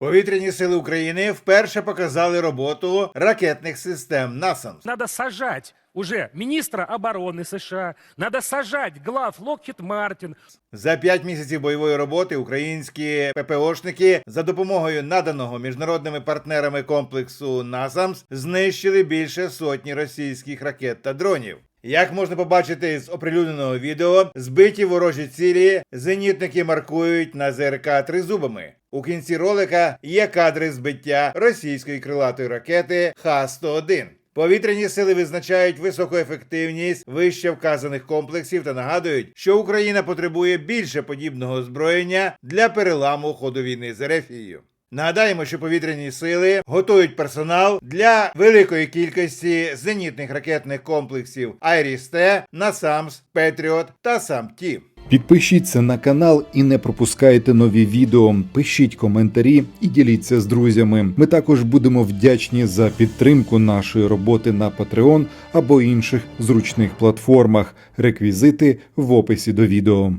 Повітряні сили України вперше показали роботу ракетних систем НАСАМС. Надо сажать уже министра обороны США, надо сажать глав Локхит Мартин, За п'ять місяців бойової роботи українські ППОшники за допомогою наданого міжнародними партнерами комплексу НАСАМС знищили більше сотні російських ракет та дронів. Як можна побачити з оприлюдненого відео, збиті ворожі цілі зенітники маркують на ЗРК тризубами. У кінці ролика є кадри збиття російської крилатої ракети Х-101. Повітряні сили визначають високу ефективність вище вказаних комплексів та нагадують, що Україна потребує більше подібного озброєння для переламу ходу війни з Ерефією. Нагадаємо, що повітряні сили готують персонал для великої кількості зенітних ракетних комплексів Айріс-Т, Насамс, Петріот та Сам-Ті. Підпишіться на канал і не пропускайте нові відео. Пишіть коментарі і діліться з друзями. Ми також будемо вдячні за підтримку нашої роботи на Patreon або інших зручних платформах. Реквізити в описі до відео.